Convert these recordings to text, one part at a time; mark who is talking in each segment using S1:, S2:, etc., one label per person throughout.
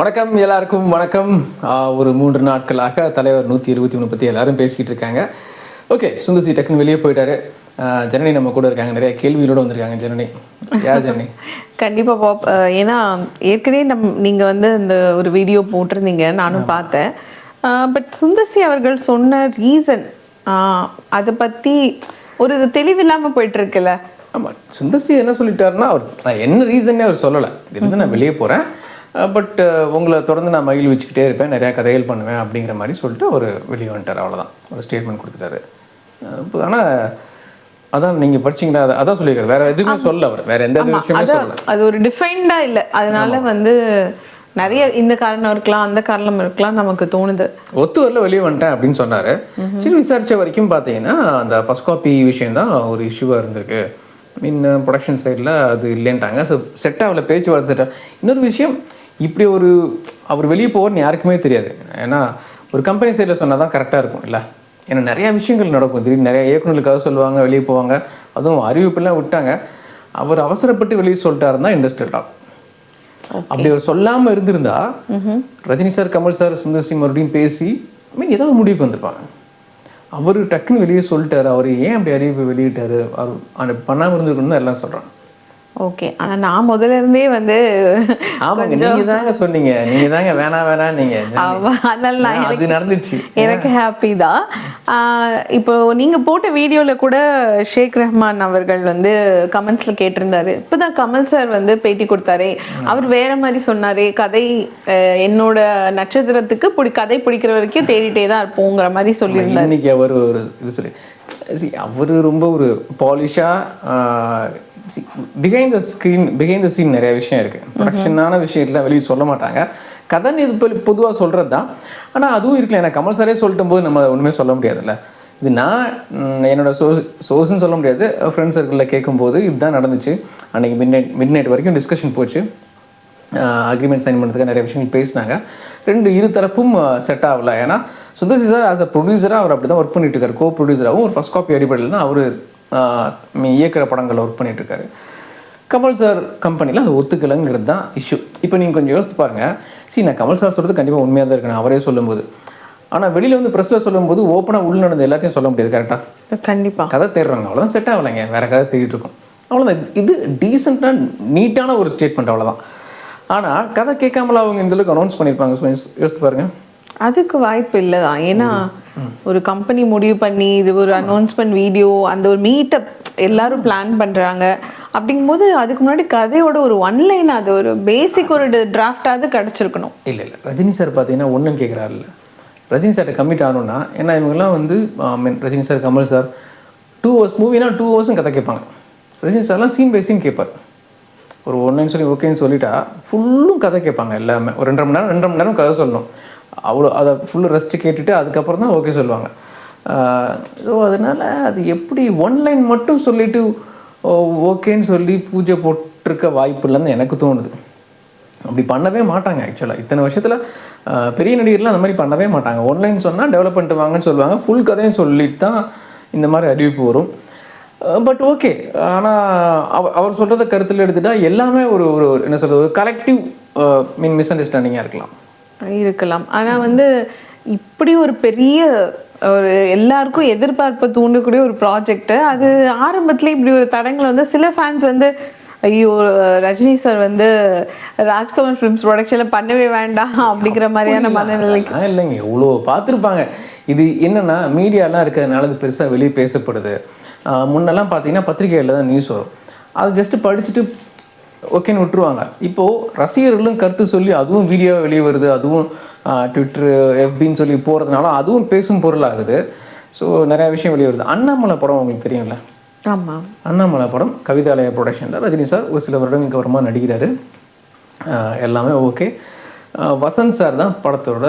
S1: வணக்கம் எல்லாருக்கும் வணக்கம். ஒரு மூன்று நாட்களாக தலைவர் நூற்றி இருபத்தி மூணு பற்றி எல்லாரும் பேசிக்கிட்டு இருக்காங்க. ஓகே சுந்தர்சி டக்குன்னு வெளியே போயிட்டாரு. ஜனனி நம்ம கூட இருக்காங்க நிறைய கேள்விகளோட வந்திருக்காங்க ஜனனி. யா ஜனனி?
S2: கண்டிப்பா பாப் ஏன்னா ஏற்கனவே நம் நீங்க வந்து இந்த ஒரு வீடியோ போட்டிருந்தீங்க நானும் பார்த்தேன். பட் சுந்தர்சி அவர்கள் சொன்ன ரீசன் அதை பத்தி ஒரு தெளிவில்லாம போயிட்டு இருக்குல்ல
S1: ஆமாம் சுந்தர்சி என்ன சொல்லிட்டாருன்னா அவர் என்ன ரீசன்னே அவர் சொல்லலை. இதுலேருந்து நான் வெளியே போகிறேன் பட் உங்களை தொடர்ந்து நான் மகிழ் வச்சுக்கிட்டே இருப்பேன். நிறையா கதைகள் பண்ணுவேன் அப்படிங்கிற மாதிரி சொல்லிட்டு அவர் வெளியே வந்துட்டார். அவ்வளோதான் ஒரு ஸ்டேட்மெண்ட் கொடுத்துட்டாரு. ஆனால் அதான் நீங்கள் படிச்சீங்கன்னா அதான் அதான் சொல்லியிருக்காரு. வேற எதுவுமே சொல்ல அவர். வேற எந்த விஷயமே
S2: அது
S1: சொல்லல.
S2: அது ஒரு டிஃபைன்டா இல்ல. அதனால வந்து நிறைய இந்த காரணம் இருக்கலாம் அந்த காரணம் இருக்கலாம் நமக்கு தோணுது.
S1: ஒத்து வரல வெளியே வந்துட்டேன் அப்படின்னு சொன்னாரு. சரி விசாரிச்ச வரைக்கும் பார்த்தீங்கன்னா அந்த ஃபர்ஸ்ட் காப்பி விஷயம் தான் ஒரு இஷ்யூவாக இருந்திருக்கு. மீன் ப்ரொடக்ஷன் சைடில் அது இல்லைன்ட்டாங்க. ஸோ செட் ஆகல. பேச்சுவார்த்தை செட் இன்னொரு விஷயம் இப்படி ஒரு அவர் வெளியே போகிறன்னு யாருக்குமே தெரியாது. ஏன்னா ஒரு கம்பெனி சைடில் சொன்னால் தான் கரெக்டாக இருக்கும் இல்லை? ஏன்னா நிறைய விஷயங்கள் நடக்கும். திடீர்னு நிறைய இயக்குநர்களுக்காக சொல்லுவாங்க வெளியே போவாங்க. அதுவும் அறிவிப்பெல்லாம் விட்டாங்க. அவர் அவசரப்பட்டு வெளியே சொல்லிட்டாருன்னா இண்டஸ்ட்ரியல் டாக் அப்படி அவர் சொல்லாம இருந்திருந்தா ரஜினி சார் கமல் சார் சுந்தர் சிங் மறுபடியும் பேசி மீன் ஏதாவது முடிவுக்கு வந்திருப்பாங்க. அவர் டக்குன்னு வெளியே சொல்லிட்டாரு. அவர் ஏன் அப்படி அறிவிப்பு வெளியிட்டாரு? அவர் அந்த பண்ணாம இருந்திருக்கணும் தான் எல்லாம் சொல்றாங்க.
S2: ஓகே ஆனா நான் முதல்ல இருந்தே வந்து
S1: ஆமாங்க. நீங்க தாங்க சொன்னீங்க. நீங்க தாங்க வேணாம் வேணாம் நீங்க.
S2: அதனால
S1: அது நடந்துச்சு.
S2: எனக்கு ஹாப்பி தான். இப்போ நீங்க போட்ட வீடியோல கூட ஷேக் ரஹ்மான் அவர்கள் வந்து கமெண்ட்ஸ்ல கேட்டிருந்தாரு. இப்பதான் கமல் சார் வந்து பேட்டி கொடுத்தாரே. அவர் வேற மாதிரி சொன்னாரே. கதை என்னோட நட்சத்திரத்துக்கு பிடி கதை பிடிக்கிற வரைக்கும் தேடிட்டே தான் இருப்போங்கிற மாதிரி சொல்லியிருந்தாரு.
S1: இன்னைக்கு அவர் ஒரு இது சொல்லி அவரு ரொம்ப ஒரு பாலிஷாக behind the screen behind the scene நிறைய விஷயம் இருக்கு. ப்ரொடக்ஷனான விஷயத்துல வெளியே சொல்ல மாட்டாங்க. கதைன்னு இது பொதுவாக சொல்கிறது தான் ஆனால் அதுவும் இருக்குல்ல ஏன்னா கமல் சாரே சொல்லிட்டு போது நம்ம ஒன்றுமே சொல்ல முடியாதுல்ல. இது நான் ம், என்னோட சோர்ஸ் சோர்ஸ்னு சொல்ல முடியாது. ஃப்ரெண்ட்ஸ் சர்க்கிளில் கேட்கும்போது இதுதான் நடந்துச்சு. அன்னைக்கு மிட் நைட் மிட் நைட் வரைக்கும் டிஸ்கஷன் போச்சு. அக்ரிமெண்ட் சைன் பண்ணுறதுக்கு நிறைய விஷயங்கள் பேசினாங்க. ரெண்டு இரு தரப்பும் செட் ஆகல. ஏன்னா சுந்தர்சி சார் ஆஸ் அ ப்ரொடியூசராக அவர் அப்படி தான் ஒர்க் பண்ணிட்டு இருக்காரு. கோ ப்ரொடியூசராகவும் ஒரு ஃபர்ஸ்ட் காப்பி அடிப்படையில் தான் அவர் இயக்குற படங்களில் ஒர்க் பண்ணிட்டு இருக்காரு கமல் சார் கம்பெனியில் அது ஒத்துக்கலைங்கிறது தான் இஷ்யூ இப்போ நீங்கள் கொஞ்சம் யோசித்து பாருங்க. See நான் கமல் சார் சொல்கிறது கண்டிப்பாக உண்மையாக தான் இருக்கணும் அவரே சொல்லும்போது. ஆனால் வெளியில் வந்து ப்ரெஸ்ஸில் சொல்லும்போது ஓப்பனாக உள்ள நடந்த எல்லாத்தையும் சொல்ல முடியாது கரெக்டாக
S2: கண்டிப்பா.
S1: கதை தேடுறாங்க அவ்வளோதான் செட் ஆகலைங்க. வேற கதை தேடிட்டு இருக்கோம். அவ்வளோதான் இது டீசெண்டாக நீட்டான ஒரு ஸ்டேட்மெண்ட் அவ்வளோதான் ஆனால் கதை கேட்காமல அவங்க இந்த அளவுக்கு அனௌன்ஸ் பண்ணியிருப்பாங்க யோசித்து பாருங்க.
S2: அதுக்கு வாய்ப்பு இல்லைதான். ஏன்னா ஒரு கம்பெனி முடிவு பண்ணி இது ஒரு அனௌன்ஸ்மெண்ட் வீடியோ அந்த ஒரு மீட்டப் எல்லாரும் பிளான் பண்றாங்க. அப்படிங்கும்போது அதுக்கு முன்னாடி கதையோட ஒரு ஒன்லைன் அது ஒரு பேசிக் ஒரு டிராஃப்டாவது கிடைச்சிருக்கணும்.
S1: இல்லை இல்லை. ரஜினி சார் பார்த்தீங்கன்னா ஒன்றும் கேட்குறாருல்ல ரஜினி சார்ட்ட கமிட் ஆகணும்னா ஏன்னா இவங்கெல்லாம் வந்து Rajini sir Kamal sir two hours மூவினா two ஹவர்ஸும் கதை கேட்பாங்க. ரஜினி சார்லாம் சீன் பை சீன் கேட்பார். ஒரு ஒன்றுன்னு சொல்லி ஓகேன்னு சொல்லிட்டா ஃபுல்லும் கதை கேட்பாங்க எல்லாமே ஒரு ரெண்டரை மணி நேரம் ரெண்டரை மணி நேரம் கதை சொல்லணும். அவ்வளோ அதை ஃபுல்லு ரெஸ்ட்டு கேட்டுட்டு அதுக்கப்புறம் தான் ஓகே சொல்லுவாங்க. ஸோ அதனால் அது எப்படி ஒன்லைன் மட்டும் சொல்லிவிட்டு ஓகேன்னு சொல்லி பூஜை போட்டிருக்க வாய்ப்பு இல்லைன்னு எனக்கு தோணுது. அப்படி பண்ணவே மாட்டாங்க ஆக்சுவலாக இத்தனை வருஷத்தில் பெரிய நடிகர்லாம் அந்த மாதிரி பண்ணவே மாட்டாங்க. ஒன்லைன் சொன்னால் டெவலப் பண்ணிட்டு வாங்கன்னு சொல்லுவாங்க. ஃபுல் கதையும் சொல்லிட்டு தான் இந்த மாதிரி அறிவிப்பு வரும். பட் ஓகே ஆனால் அவர் அவர் சொல்கிறத கருத்தில் எடுத்துட்டால் எல்லாமே ஒரு ஒரு ஒரு என்ன சொல்கிறது ஒரு கலெக்டிவ் மீன் மிஸ் அண்டர்ஸ்டாண்டிங்காக இருக்கலாம்.
S2: இருக்கலாம். ஆனா வந்து இப்படி ஒரு பெரிய ஒரு எல்லாருக்கும் எதிர்பார்ப்பை தூண்டக்கூடிய ஒரு ப்ராஜெக்ட் அது ஆரம்பத்துல இப்படி ஒரு தடங்கள் வந்து சில ஃபேன்ஸ் வந்து ஐயோ ரஜினி சார் வந்து ராஜ்கமல் ஃபிலிம்ஸ் ப்ரொடக்ஷன்ல பண்ணவே வேண்டாம் அப்படிங்கிற மாதிரியான மனநிலைக்கு
S1: இல்லைங்க. இவ்வளோ பார்த்துருப்பாங்க. இது என்னன்னா மீடியாலாம் இருக்கிறதுனால அது பெருசாக வெளியே பேசப்படுது. முன்னெல்லாம் பார்த்தீங்கன்னா பத்திரிகையில் தான் நியூஸ் வரும். அது ஜஸ்ட்டு படிச்சுட்டு ஓகேன்னு விட்டுருவாங்க. இப்போது ரசிகர்களும் கருத்து சொல்லி அதுவும் வீடியோ வெளியே வருது அதுவும் ட்விட்டரு எஃபின்னு சொல்லி போகிறதுனால அதுவும் பேசும் பொருளாகுது. ஸோ நிறையா விஷயம் வெளியே வருது. அண்ணாமலை படம் உங்களுக்கு தெரியும்ல?
S2: ஆமா.
S1: அண்ணாமலை படம் கவிதாலய ப்ரொடக்ஷனில் ரஜினி சார் ஒரு சில வருடங்களுக்கு அப்புறமா நடிக்கிறாரு. எல்லாமே ஓகே. வசந்த் சார் தான் படத்தோட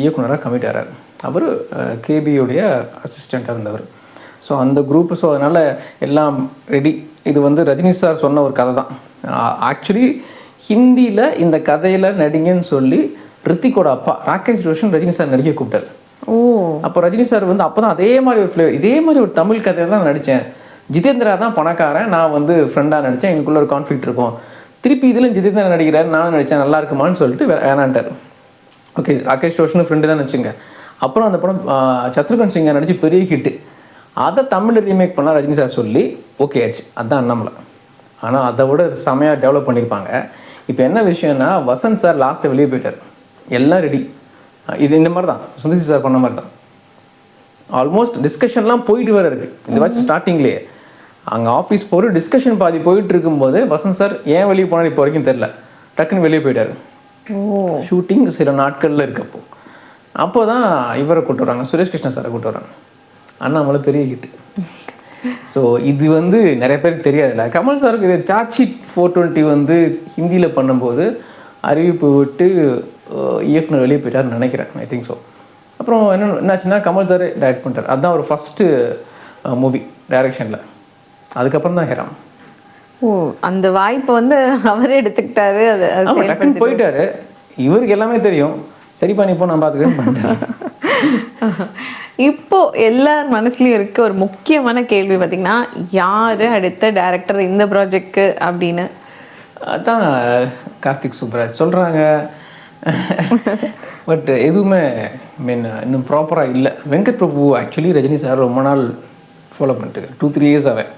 S1: இயக்குனராக கமிட் ஆகிறார் அவர் கேபியோடைய அசிஸ்டண்ட்டாக இருந்தவர். ஸோ அந்த குரூப் ஸோ அதனால் எல்லாம் ரெடி இது வந்து ரஜினி சார் சொன்ன ஒரு கதை தான். ஆக்சுவலி ஹிந்தியில் இந்த கதையில் நடிங்கன்னு சொல்லி ரித்திக்கோட அப்பா ராகேஷ் ரோஷன் ரஜினி சார் நடிக்க கூப்பிட்டாரு.
S2: ஓ.
S1: அப்போ ரஜினி சார் வந்து அப்போ தான் அதே மாதிரி ஒரு ஃப்ளேவர் இதே மாதிரி ஒரு தமிழ் கதையை தான் நடித்தேன் ஜிதேந்திரா தான் பணக்காரன் நான் வந்து ஃப்ரெண்டாக நடித்தேன் எங்களுக்குள்ள ஒரு கான்ஃப்ளிக்ட் இருக்கும். திருப்பி இதில் ஜிதித் தான் நடிக்கிறார் நானும் நடித்தேன் நல்லா இருக்குமான்னு சொல்லிட்டு வேணான்ட்டார். ஓகே ராகேஷ் ரோஷனும் ஃப்ரெண்டு தான் வச்சுங்க அப்புறம் அந்த படம் சத்ருகன் சிங்கா நடிச்சு பெரிய ஹிட்டு அதை தமிழில் ரீமேக் பண்ணலாம் ரஜினி சார் சொல்லி ஓகே ஆச்சு. அதான் அண்ணாமலை ஆனால் அதை விட செமையாக டெவலப் பண்ணியிருப்பாங்க இப்போ என்ன விஷயம்னா வசந்த் சார் லாஸ்ட்டில் வெளியே போயிட்டார். எல்லாம் ரெடி இது இந்த மாதிரி தான் சுந்தசி சார் பண்ண மாதிரி தான் ஆல்மோஸ்ட் டிஸ்கஷன்லாம் போயிட்டு வர இருக்கு. இந்த வாட்ச் ஸ்டார்டிங்லேயே அங்கே ஆஃபீஸ் போகிற டிஸ்கஷன் பாதி போயிட்டு இருக்கும்போது வசந்த் சார் ஏன் வெளியே போனார் இப்போ வரைக்கும் தெரில டக்குன்னு வெளியே போயிட்டாரு. ஷூட்டிங் சில நாட்களில் இருக்கப்போ அப்போ. தான் இவரை கூட்டு வராங்க. சுரேஷ் கிருஷ்ணா சாரை கூட்டு வராங்க. அண்ணாமலை பெரிய ஹிட் ஸோ இது வந்து நிறைய பேருக்கு தெரியாதுல்ல. கமல் சாருக்கு இது சாச்சி ஃபோர் டுவெண்ட்டி வந்து ஹிந்தியில் பண்ணும்போது அறிவிப்பு விட்டு இயக்குனர் வெளியே போயிட்டாருன்னு நினைக்கிறேன். ஐ திங்க் ஸோ அப்புறம் என்ன என்னாச்சுன்னா கமல் சார் டைரக்ட் பண்ணிட்டார். அதுதான் ஒரு ஃபஸ்ட்டு மூவி டைரக்ஷனில் அதுக்கப்புறம் தான் ஹேராம்.
S2: ஓ அந்த வாய்ப்பை வந்து அவரே எடுத்துக்கிட்டாரு. அது
S1: டக்குன்னு போயிட்டாரு. இவருக்கு எல்லாமே தெரியும். சரிப்பா நீ போ நான் பார்த்துக்கிறேன் பண்ணிட்டேன்
S2: இப்போ எல்லார் மனசுலயும் இருக்க ஒரு முக்கியமான கேள்வி பார்த்தீங்கன்னா யாரு அடுத்த டைரக்டர் இந்த ப்ராஜெக்ட்க்கு அப்படின்னு?
S1: அதான் கார்த்திக் சுப்ராஜ் சொல்கிறாங்க பட் எதுவுமே மீன் இன்னும் ப்ராப்பராக இல்லை. வெங்கட் பிரபு ஆக்சுவலி ரஜினி சார் ரொம்ப நாள் ஃபாலோ பண்ணிட்டு டூ த்ரீ இயர்ஸ் ஆகும்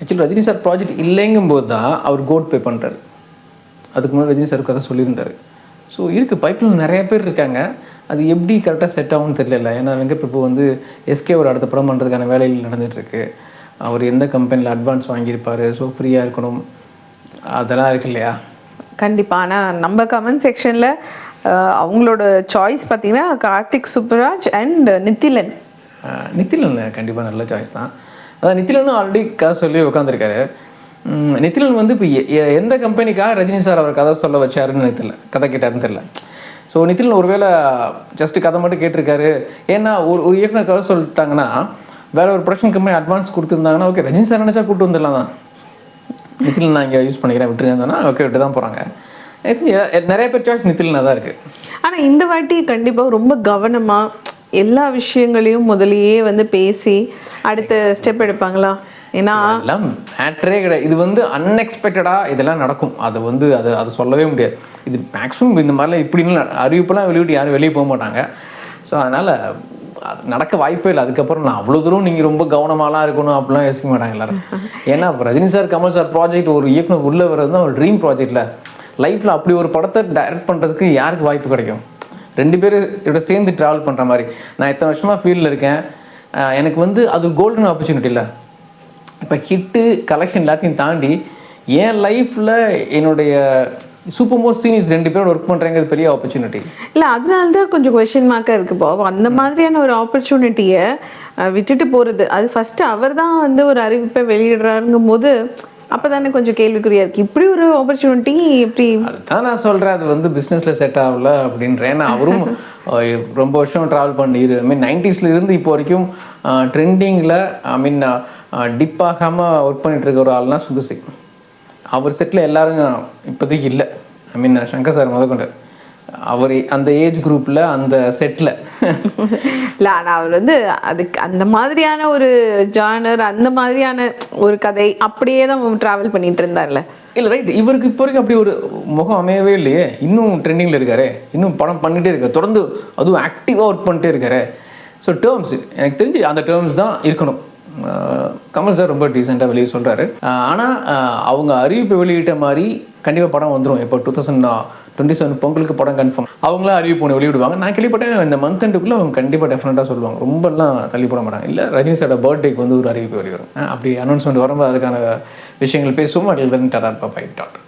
S1: ஆக்சுவலி ரஜினி சார் ப்ராஜெக்ட் இல்லைங்கும்போது தான் அவர் கோட் பே பண்ணுறாரு அதுக்கு முன்னாடி ரஜினி சார் கதை சொல்லியிருந்தாரு. ஸோ இருக்குது பைப்பில் நிறைய பேர் இருக்காங்க. அது எப்படி கரெக்டாக செட் ஆகும்னு தெரியல. ஏன்னா வெங்கட் பிரபு வந்து எஸ்கே ஒரு அடுத்த படம் பண்ணுறதுக்கான வேலைகள் நடந்துகிட்ருக்கு அவர் எந்த கம்பெனியில் அட்வான்ஸ் வாங்கியிருப்பாரு? ஸோ ஃப்ரீயாக இருக்கணும். அதெல்லாம் இருக்கு இல்லையா?
S2: கண்டிப்பா. ஆனா நம்ம கமெண்ட் செக்ஷன்ல அவங்களோட சாய்ஸ் பார்த்தீங்கன்னா கார்த்திக் சுப்ராஜ் அண்ட் நித்திலன்.
S1: நித்திலன் கண்டிப்பாக நல்ல சாய்ஸ் தான். அதான் நித்திலனும் ஆல்ரெடி கதை சொல்லி உட்காந்துருக்காரு நித்திலன் வந்து இப்போ எந்த கம்பெனிக்காக ரஜினி சார் அவர் கதை சொல்ல வச்சாருன்னு தெரியல. கதை கேட்டாருன்னு தெரியல. ஸோ நிதின் ஒருவேளை ஜஸ்ட் கதை மட்டும் கேட்டிருக்காரு. ஏன்னா ஒரு ஒரு இயக்குனர் கதை சொல்லிட்டாங்கன்னா வேற ஒரு ப்ரொடக்ஷன் கம்பெனி அட்வான்ஸ் கொடுத்துருந்தாங்கன்னா ஓகே ரஜினி சார் நினச்சா கூட்டு வந்துடலாம் தான். நிதில் நான் இங்கே யூஸ் பண்ணிக்கிறேன் விட்டுருந்தேன்னா ஓகே விட்டு தான் போகிறாங்க நிறைய பேர் சாய்ஸ் நிதில்னா தான் இருக்குது
S2: ஆனா இந்த வாட்டி கண்டிப்பா ரொம்ப கவனமா எல்லா விஷயங்களையும் முதலியே வந்து பேசி அடுத்த ஸ்டெப் எடுப்பாங்களா? ஏன்னா
S1: அதெல்லாம் கிடையாது. இது வந்து அன்எக்ஸ்பெக்டடாக இதெல்லாம் நடக்கும். அது வந்து அது அது சொல்லவே முடியாது. இது மேக்ஸிமம் இந்த மாதிரிலாம் இப்படின்னு அறிவிப்பெல்லாம் வெளியிட்டு யாரும் வெளியே போக மாட்டாங்க. ஸோ அதனால் நடக்க வாய்ப்பே இல்லை. அதுக்கப்புறம் நான் அவ்வளோ தூரம் நீங்கள் ரொம்ப கவனமாலாம் இருக்கணும் அப்படிலாம் யோசிக்க மாட்டாங்க எல்லாரும். ஏன்னா Rajini sir Kamal sir project ஒரு இயக்குனர் உள்ளே வர்றது தான் ஒரு ட்ரீம் ப்ராஜெக்டில் லைஃப்பில் அப்படி ஒரு படத்தை டைரக்ட் பண்ணுறதுக்கு யாருக்கு வாய்ப்பு கிடைக்கும்? ரெண்டு பேரும் இதோட சேர்ந்து ட்ராவல் பண்ணுற மாதிரி. நான் இத்தனை வருஷமாக ஃபீல்டில் இருக்கேன். எனக்கு வந்து அது கோல்டன் ஆப்பர்ச்சுனிட்டி இல்லை இப்போ ஹிட்டு கலெக்ஷன் எல்லாத்தையும் தாண்டி என் லைஃப்பில் என்னுடைய சூப்பர் மோஸ்ட் சீனியர்ஸ் ரெண்டு பேரோட ஒர்க் பண்ணுறேங்கிறது பெரிய ஆப்பர்ச்சுனிட்டி
S2: இல்ல அதனால தான் கொஞ்சம் கொஸ்டின் மார்க்கா இருக்கு இப்போ அந்த மாதிரியான ஒரு ஆப்பர்ச்சுனிட்டியை விட்டுட்டு போறது. அது ஃபர்ஸ்ட் அவர் தான் வந்து ஒரு அறிவிப்பை வெளியிடுறாருங்கும் போது அப்பதானே கொஞ்சம் கேள்விக்குறியா இருக்கு. இப்படி ஒரு ஆப்பர்ச்சுனிட்டி எப்படி?
S1: அதுதான் நான் சொல்கிறேன் அது வந்து பிஸ்னஸில் செட் ஆகல அப்படின்றேன். ஏன்னா அவரும் ரொம்ப வருஷம் ட்ராவல் பண்ணி ஐ மீன் நைன்டிஸ்ல இருந்து இப்போ வரைக்கும் ட்ரெண்டிங்கில் ஐ மீன் டிப் ஆகாமல் ஒர்க் பண்ணிட்டு இருக்க ஒரு ஆள்னா சுந்தர் சிங் அவர் செட்டில் எல்லாரும் இப்போதைக்கு இல்லை. ஐ மீன் சங்கர் சார் முதற்கொண்டு அவர் அந்த ஏஜ் குரூப்பில் அந்த செட்டில்
S2: இல்ல ஆனா அவர் வந்து அதுக்கு அந்த மாதிரியான ஒரு ஜானர் அந்த மாதிரியான ஒரு கதை அப்படியே தான் டிராவல் பண்ணிட்டு இருந்தார்ல.
S1: இல்லை ரைட் இவருக்கு இப்போ வரைக்கும் அப்படி ஒரு முகம் அமையவே இல்லையே. இன்னும் ட்ரெண்டிங்கில் இருக்காரு. இன்னும் படம் பண்ணிட்டே இருக்காரு. தொடர்ந்து அதுவும் ஆக்டிவாக ஒர்க் பண்ணிட்டே இருக்காரு. ஸோ டேர்ம்ஸ் எனக்கு தெரிஞ்சு அந்த டேர்ம்ஸ் தான் இருக்கணும். கமல் சார் ரொம்ப டீசெண்டாக வெளியே சொல்கிறாரு ஆனால் அவங்க அறிவிப்பு வெளியிட்ட மாதிரி கண்டிப்பாக படம் வந்துடும் இப்போ டூ தௌசண்ட் டுவெண்ட்டி செவன் பொங்கலுக்கு படம் கன்ஃபார்ம் அவங்களாம் அறிவிப்பு ஒன்று வெளியிடுவாங்க. நான் கேள்விப்பட்டேன் இந்த மந்த் எண்டுக்குள்ளே அவங்க கண்டிப்பாக டெஃபினட்டாக சொல்லுவாங்க. ரொம்பலாம் தள்ளி போட மாட்டாங்க. இல்லை ரஜினி சாரோட பர்த்டேக்கு வந்து ஒரு அறிவிப்பு வெளிவரும். அப்படி அனௌன்ஸ்மெண்ட் வரும்போது அதுக்கான விஷயங்கள் பேசுவோம். அதில் வந்து டாடா பாய் டாட்